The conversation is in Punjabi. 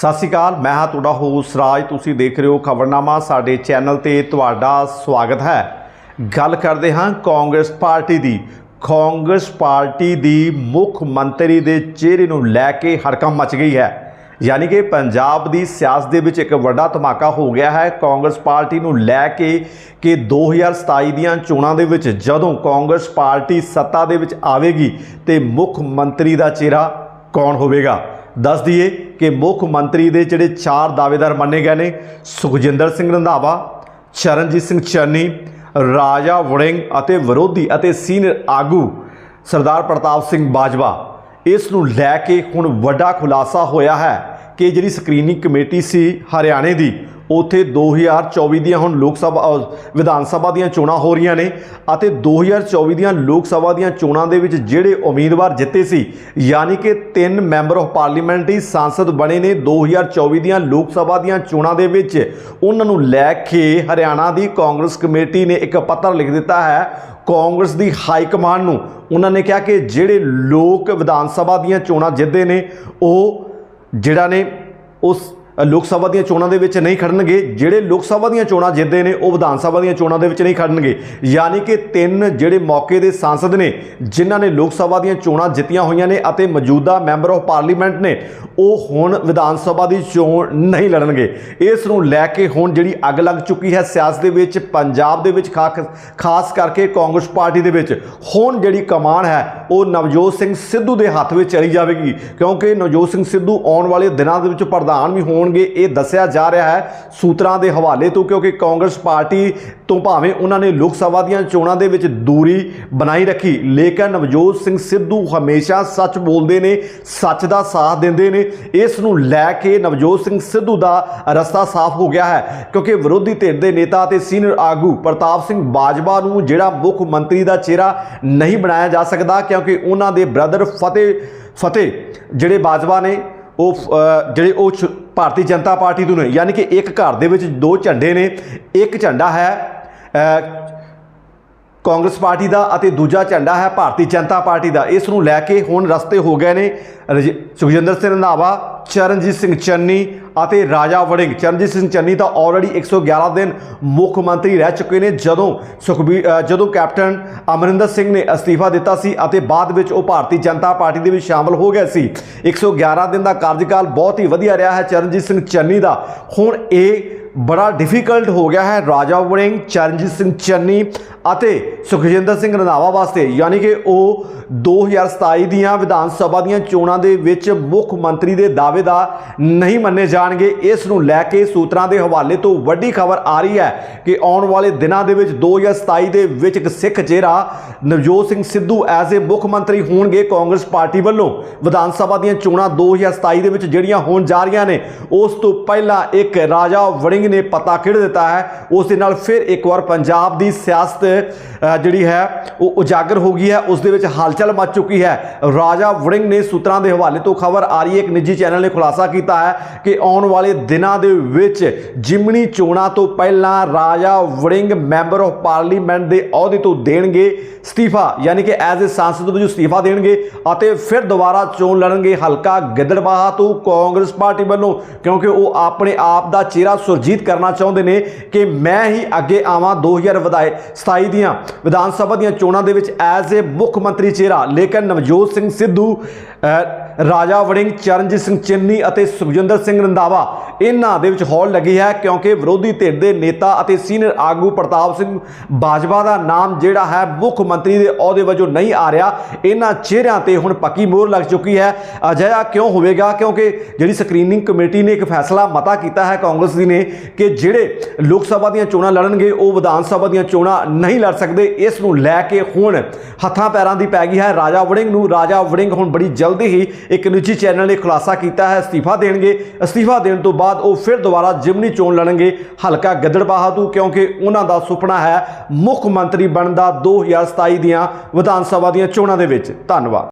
ਸਤਿ ਸ਼੍ਰੀ ਅਕਾਲ, ਮੈਂ ਹਾਂ ਤੁਹਾਡਾ ਹੋਸਟ ਰਾਜ। ਤੁਸੀਂ ਦੇਖ ਰਹੇ ਹੋ ਖਬਰਨਾਮਾ, ਸਾਡੇ ਚੈਨਲ ਤੇ ਤੁਹਾਡਾ ਸਵਾਗਤ ਹੈ। ਗੱਲ ਕਰਦੇ ਹਾਂ ਕਾਂਗਰਸ ਪਾਰਟੀ ਦੀ। ਕਾਂਗਰਸ ਪਾਰਟੀ ਦੀ ਮੁੱਖ ਮੰਤਰੀ ਦੇ ਚਿਹਰੇ ਨੂੰ ਲੈ ਕੇ ਹੜਕੰਪ ਮਚ ਗਈ ਹੈ। ਯਾਨੀ ਕਿ ਪੰਜਾਬ ਦੀ ਸਿਆਸਤ ਦੇ ਵਿੱਚ ਇੱਕ ਵੱਡਾ ਧਮਾਕਾ ਹੋ ਗਿਆ ਹੈ। ਕਾਂਗਰਸ ਪਾਰਟੀ ਨੂੰ ਲੈ ਕੇ ਕਿ 2027 ਦੀਆਂ ਚੋਣਾਂ ਦੇ ਵਿੱਚ ਜਦੋਂ ਕਾਂਗਰਸ ਪਾਰਟੀ ਸੱਤਾ ਦੇ ਵਿੱਚ ਆਵੇਗੀ ਤੇ ਮੁੱਖ ਮੰਤਰੀ ਦਾ ਚਿਹਰਾ ਕੌਣ ਹੋਵੇਗਾ? ਦੱਸ ਦਈਏ ਕਿ ਮੁੱਖ ਮੰਤਰੀ ਦੇ ਜਿਹੜੇ ਚਾਰ ਦਾਅਵੇਦਾਰ ਮੰਨੇ ਗਏ ਨੇ, ਸੁਖਜਿੰਦਰ ਸਿੰਘ ਰੰਧਾਵਾ, ਚਰਨਜੀਤ ਸਿੰਘ ਚੰਨੀ ਰਾਜਾ ਵੜਿੰਗ ਅਤੇ ਵਿਰੋਧੀ ਅਤੇ ਸੀਨੀਅਰ ਆਗੂ ਸਰਦਾਰ ਪ੍ਰਤਾਪ ਸਿੰਘ ਬਾਜਵਾ। ਇਸ ਨੂੰ ਲੈ ਕੇ ਹੁਣ ਵੱਡਾ ਖੁਲਾਸਾ ਹੋਇਆ ਹੈ ਕਿ ਜਿਹੜੀ ਸਕਰੀਨਿੰਗ ਕਮੇਟੀ ਸੀ ਹਰਿਆਣੇ ਦੀ ਉਥੇ 2024 ਦੀਆਂ ਹੁਣ ਲੋਕ ਸਭਾ ਵਿਧਾਨ ਸਭਾ ਦੀਆਂ ਚੋਣਾਂ ਹੋ ਰਹੀਆਂ ਨੇ ਅਤੇ 2024 ਦੀਆਂ ਲੋਕ ਸਭਾ ਦੀਆਂ ਚੋਣਾਂ ਦੇ ਵਿੱਚ ਜਿਹੜੇ ਉਮੀਦਵਾਰ ਜਿੱਤੇ ਸੀ, ਯਾਨੀ ਕਿ ਤਿੰਨ ਮੈਂਬਰ ਆਫ ਪਾਰਲੀਮੈਂਟ ਹੀ ਸੰਸਦ ਬਣੇ ਨੇ 2024 ਦੀਆਂ ਲੋਕ ਸਭਾ ਦੀਆਂ ਚੋਣਾਂ ਦੇ ਵਿੱਚ। ਉਹਨਾਂ ਨੂੰ ਲੈ ਕੇ ਹਰਿਆਣਾ ਦੀ ਕਾਂਗਰਸ ਕਮੇਟੀ ਨੇ ਇੱਕ ਪੱਤਰ ਲਿਖ ਦਿੱਤਾ ਹੈ, ਕਾਂਗਰਸ ਦੀ ਹਾਈ ਕਮਾਂਡ ਨੂੰ। ਉਹਨਾਂ ਨੇ ਕਿਹਾ ਕਿ ਜਿਹੜੇ ਲੋਕ ਵਿਧਾਨ ਸਭਾ ਦੀਆਂ ਚੋਣਾਂ ਜਿੱਤਦੇ ਨੇ, ਉਹ ਜਿਹੜਾ ਨੇ, ਉਸ ਲੋਕ ਸਭਾ ਦੀਆਂ ਚੋਣਾਂ ਦੇ ਵਿੱਚ ਨਹੀਂ ਖੜਨਗੇ। ਜਿਹੜੇ ਲੋਕ ਸਭਾ ਦੀਆਂ ਚੋਣਾਂ ਜਿੱਤਦੇ ਨੇ, ਉਹ ਵਿਧਾਨ ਸਭਾ ਦੀਆਂ ਚੋਣਾਂ ਦੇ ਵਿੱਚ ਨਹੀਂ ਖੜਨਗੇ। ਯਾਨੀ ਕਿ ਤਿੰਨ ਜਿਹੜੇ ਮੌਕੇ ਦੇ ਸਾਂਸਦ ਨੇ, ਜਿਨ੍ਹਾਂ ਨੇ ਲੋਕ ਸਭਾ ਦੀਆਂ ਚੋਣਾਂ ਜਿੱਤੀਆਂ ਹੋਈਆਂ ਨੇ ਅਤੇ ਮੌਜੂਦਾ ਮੈਂਬਰ ਆਫ ਪਾਰਲੀਮੈਂਟ ਨੇ ਉਹ ਹੁਣ ਵਿਧਾਨ ਸਭਾ ਦੀ ਚੋਣ ਨਹੀਂ ਲੜਨਗੇ। ਇਸ ਨੂੰ ਲੈ ਕੇ ਹੁਣ ਜਿਹੜੀ ਅੱਗ ਲੱਗ ਚੁੱਕੀ ਹੈ ਸਿਆਸਤ ਦੇ ਵਿੱਚ, ਪੰਜਾਬ ਦੇ ਵਿੱਚ ਖਾਸ ਖਾਸ ਕਰਕੇ ਕਾਂਗਰਸ ਪਾਰਟੀ ਦੇ ਵਿੱਚ, ਹੁਣ ਜਿਹੜੀ ਕਮਾਨ ਹੈ, ਉਹ ਨਵਜੋਤ ਸਿੰਘ ਸਿੱਧੂ ਦੇ ਹੱਥ ਵਿੱਚ ਚਲੀ ਜਾਵੇਗੀ। ਕਿਉਂਕਿ ਨਵਜੋਤ ਸਿੰਘ ਸਿੱਧੂ ਆਉਣ ਵਾਲੇ ਦਿਨਾਂ ਦੇ ਵਿੱਚ ਪ੍ਰਧਾਨ ਵੀ ਹੋਣਗੇ। ਇਹ ਦੱਸਿਆ ਜਾ ਰਿਹਾ ਹੈ ਸੂਤਰਾਂ ਦੇ ਹਵਾਲੇ ਤੋਂ, ਕਿਉਂਕਿ ਕਾਂਗਰਸ ਪਾਰਟੀ ਤੋਂ ਭਾਵੇਂ ਉਹਨਾਂ ਨੇ ਲੋਕ ਸਭਾ ਦੀਆਂ ਚੋਣਾਂ ਦੇ ਵਿੱਚ ਦੂਰੀ ਬਣਾਈ ਰੱਖੀ, ਲੇਕਿਨ ਨਵਜੋਤ ਸਿੰਘ ਸਿੱਧੂ ਹਮੇਸ਼ਾ ਸੱਚ ਬੋਲਦੇ ਨੇ, ਸੱਚ ਦਾ ਸਾਥ ਦਿੰਦੇ ਨੇ। ਇਸ ਨੂੰ ਲੈ ਕੇ ਨਵਜੋਤ ਸਿੰਘ ਸਿੱਧੂ ਦਾ ਰਸਤਾ ਸਾਫ਼ ਹੋ ਗਿਆ ਹੈ, ਕਿਉਂਕਿ ਵਿਰੋਧੀ ਧਿਰ ਦੇ ਨੇਤਾ ਤੇ ਸੀਨੀਅਰ ਆਗੂ ਪ੍ਰਤਾਪ ਸਿੰਘ ਬਾਜਵਾ ਨੂੰ ਜਿਹੜਾ ਮੁੱਖ ਮੰਤਰੀ ਦਾ ਚਿਹਰਾ ਨਹੀਂ ਬਣਾਇਆ ਜਾ ਸਕਦਾ, ਕਿਉਂਕਿ ਉਹਨਾਂ ਦੇ ਬ੍ਰਦਰ ਫਤਿਹ ਫਤਿਹ ਜਿਹੜੇ ਬਾਜਵਾ ਨੇ, ਉਹ ਜਿਹੜੇ ਉਹ ਛ- ਭਾਰਤੀ ਜਨਤਾ ਪਾਰਟੀ ਤੋਂ ਨੇ। ਯਾਨੀ ਕਿ ਇੱਕ ਘਰ ਦੇ ਵਿੱਚ ਦੋ ਝੰਡੇ ਨੇ, ਇੱਕ ਝੰਡਾ ਹੈ ਕਾਂਗਰਸ ਪਾਰਟੀ ਦਾ ਅਤੇ ਦੂਜਾ ਝੰਡਾ ਹੈ ਭਾਰਤੀ ਜਨਤਾ ਪਾਰਟੀ ਦਾ। ਇਸ ਨੂੰ ਲੈ ਕੇ ਹੁਣ ਰਸਤੇ ਹੋ ਗਏ ਨੇ ਰਜ- ਸੁਖਜਿੰਦਰ ਸਿੰਘ ਰੰਧਾਵਾ, ਚਰਨਜੀਤ ਸਿੰਘ ਚੰਨੀ ਅਤੇ ਰਾਜਾ ਵੜਿੰਗ। ਚਰਨਜੀਤ ਸਿੰਘ ਚੰਨੀ ਤਾਂ ਆਲਰੇਡੀ 111 ਦਿਨ ਮੁੱਖ ਮੰਤਰੀ ਰਹਿ ਚੁੱਕੇ ਨੇ। ਜਦੋਂ ਸੁਖਬੀਰ ਜਦੋਂ ਕੈਪਟਨ ਅਮਰਿੰਦਰ ਸਿੰਘ ਨੇ ਅਸਤੀਫਾ ਦਿੱਤਾ ਸੀ ਅਤੇ ਬਾਅਦ ਵਿੱਚ ਉਹ ਭਾਰਤੀ ਜਨਤਾ ਪਾਰਟੀ ਦੇ ਵਿੱਚ ਸ਼ਾਮਲ ਹੋ ਗਏ ਸੀ। 111 ਦਿਨ ਦਾ ਕਾਰਜਕਾਲ ਬਹੁਤ ਹੀ ਵਧੀਆ ਰਿਹਾ ਹੈ ਚਰਨਜੀਤ ਸਿੰਘ ਚੰਨੀ ਦਾ। ਹੁਣ ਇਹ ਬੜਾ ਡਿਫਿਕਲਟ ਹੋ ਗਿਆ ਹੈ। ਰਾਜਾ ਵੜਿੰਗ ਚਰਨਜੀਤ ਸਿੰਘ ਚੰਨੀ ਅਤੇ ਸੁਖਜਿੰਦਰ ਸਿੰਘ ਰੰਧਾਵਾ ਵਾਸਤੇ, ਯਾਨੀ ਕਿ ਉਹ 2027 ਦੀਆਂ ਵਿਧਾਨ ਸਭਾ ਦੀਆਂ ਚੋਣਾਂ ਦੇ ਵਿੱਚ ਮੁੱਖ ਮੰਤਰੀ ਦੇ ਦਾਅਵੇ ਦਾ ਨਹੀਂ ਮੰਨੇ ਜਾਣਗੇ, ਇਸ ਨੂੰ ਲੈ ਕੇ ਸੂਤਰਾਂ ਦੇ ਹਵਾਲੇ ਤੋਂ ਵੱਡੀ ਖਬਰ ਆ ਰਹੀ ਹੈ ਕਿ ਆਉਣ ਵਾਲੇ ਦਿਨਾਂ ਦੇ ਵਿੱਚ 2027 ਦੇ ਵਿੱਚ ਇੱਕ ਸਿੱਖ ਚਿਹਰਾ ਨਵਜੋਤ ਸਿੰਘ ਸਿੱਧੂ ਐਜ਼ ਏ ਮੁੱਖ ਮੰਤਰੀ ਹੋਣਗੇ ਕਾਂਗਰਸ ਪਾਰਟੀ ਵੱਲੋਂ। ਵਿਧਾਨ ਸਭਾ ਦੀਆਂ ਚੋਣਾਂ 2027 ਦੇ ਵਿੱਚ ਜਿਹੜੀਆਂ ਹੋਣ ਜਾ ਰਹੀਆਂ ਨੇ, ਉਸ ਤੋਂ ਪਹਿਲਾਂ ਇੱਕ ਰਾਜਾ ਵੜਿੰਗ ਨੇ ਪਤਾ ਖਿੜ ਦਿੱਤਾ ਹੈ, ਉਸ ਦੇ ਨਾਲ ਫਿਰ ਇੱਕ ਵਾਰ ਪੰਜਾਬ ਦੀ ਸਿਆਸਤ ਜਿਹੜੀ ਹੈ, ਉਹ ਉਜਾਗਰ ਹੋ ਗਈ ਹੈ, ਉਸ ਦੇ ਵਿੱਚ ਹਲਚਲ ਮਚ ਚੁੱਕੀ ਹੈ। ਰਾਜਾ ਵੜਿੰਗ ਨੇ ਸੂਤਰਾਂ ਦੇ ਹਵਾਲੇ ਤੋਂ ਖਬਰ ਆ ਰਹੀ ਹੈ, ਇੱਕ ਨਿੱਜੀ ਚੈਨਲ ਨੇ ਖੁਲਾਸਾ ਕੀਤਾ ਹੈ ਕਿ ਆਉਣ ਵਾਲੇ ਦਿਨਾਂ ਦੇ ਵਿੱਚ ਜਿਮਣੀ ਚੋਣਾਂ ਤੋਂ ਪਹਿਲਾਂ Raja Warring member of parliament ਦੇ ਅਹੁਦੇ ਤੋਂ ਦੇਣਗੇ ਅਸਤੀਫਾ, ਯਾਨੀ ਕਿ ਐਜ਼ ਅ ਸੰਸਦ ਵਜੋਂ ਅਸਤੀਫਾ ਦੇਣਗੇ ਅਤੇ ਫਿਰ ਦੁਬਾਰਾ ਚੋਣ ਲੜਨਗੇ ਹਲਕਾ ਗਿੱਦੜਬਾਹਾ ਤੋਂ ਕਾਂਗਰਸ ਪਾਰਟੀ ਵੱਲੋਂ, ਕਿਉਂਕਿ ਉਹ ਆਪਣੇ ਆਪ ਦਾ ਚਿਹਰਾ ਸੁਰਜੀਤ ਕਰਨਾ ਚਾਹੁੰਦੇ ਨੇ ਕਿ ਮੈਂ ਹੀ ਅੱਗੇ ਆਵਾਂ 2027 ਦੀਆਂ। ਵਿਧਾਨ ਸਭਾ ਦੀਆਂ ਚੋਣਾਂ ਦੇ ਵਿੱਚ ਐਜ਼ ਏ ਮੁੱਖ ਮੰਤਰੀ ਚਿਹਰਾ, ਲੇਕਿਨ ਨਵਜੋਤ ਸਿੰਘ ਸਿੱਧੂ ਰਾਜਾ ਵੜਿੰਗ, ਚਰਨਜੀਤ ਸਿੰਘ ਚੰਨੀ ਅਤੇ ਸੁਖਜਿੰਦਰ ਸਿੰਘ ਰੰਧਾਵਾ, ਇਹਨਾਂ ਦੇ ਵਿੱਚ ਹੌਲ ਲੱਗੀ ਹੈ ਕਿਉਂਕਿ ਵਿਰੋਧੀ ਧਿਰ ਦੇ ਨੇਤਾ ਅਤੇ ਸੀਨੀਅਰ ਆਗੂ ਪ੍ਰਤਾਪ ਸਿੰਘ ਬਾਜਵਾ ਦਾ ਨਾਮ ਜਿਹੜਾ ਹੈ ਮੁੱਖ ਮੰਤਰੀ ਦੇ ਅਹੁਦੇ ਵਜੋਂ ਨਹੀਂ ਆ ਰਿਹਾ। ਇਹਨਾਂ ਚਿਹਰਿਆਂ ਤੇ ਹੁਣ ਪੱਕੀ ਮੋਹਰ ਲੱਗ ਚੁੱਕੀ ਹੈ। ਅਜਿਹਾ ਕਿਉਂ ਹੋਵੇਗਾ? ਕਿਉਂਕਿ ਜਿਹੜੀ ਸਕਰੀਨਿੰਗ ਕਮੇਟੀ ਨੇ ਇੱਕ ਫੈਸਲਾ ਮਤਾ ਕੀਤਾ ਹੈ ਕਾਂਗਰਸ ਦੀ ਨੇ ਕਿ ਜਿਹੜੇ ਲੋਕ ਸਭਾ ਦੀਆਂ ਚੋਣਾਂ ਲੜਨਗੇ, ਉਹ ਵਿਧਾਨ ਸਭਾ ਦੀਆਂ ਚੋਣਾਂ ਨਹੀਂ ਲੜ ਸਕਦੇ। ਇਸ ਨੂੰ ਲੈ ਕੇ ਹੁਣ ਹੱਥਾਂ ਪੈਰਾਂ ਦੀ ਪੈ ਗਈ ਹੈ। ਰਾਜਾ ਵੜਿੰਗ ਨੂੰ, ਰਾਜਾ ਵੜਿੰਗ ਹੁਣ ਬੜੀ ਜਲਦੀ ਹੀ ਇੱਕ ਨਿੱਜੀ ਚੈਨਲ ਨੇ ਖੁਲਾਸਾ ਕੀਤਾ ਹੈ। ਅਸਤੀਫਾ ਦੇਣਗੇ। ਅਸਤੀਫਾ ਦੇਣ ਤੋਂ ਬਾਅਦ ਉਹ ਫਿਰ ਦੁਬਾਰਾ ਜਿਮਨੀ ਚੋਣ ਲੜਨਗੇ। ਹਲਕਾ ਗਿੱਦੜਬਾਹਾ ਤੋਂ, ਕਿਉਂਕਿ ਉਹਨਾਂ ਦਾ ਸੁਪਨਾ ਹੈ ਮੁੱਖ ਮੰਤਰੀ ਬਣਨ ਦਾ 2027 ਦੀਆਂ ਵਿਧਾਨ ਸਭਾ ਦੀਆਂ ਚੋਣਾਂ ਦੇ ਵਿੱਚ। ਧੰਨਵਾਦ।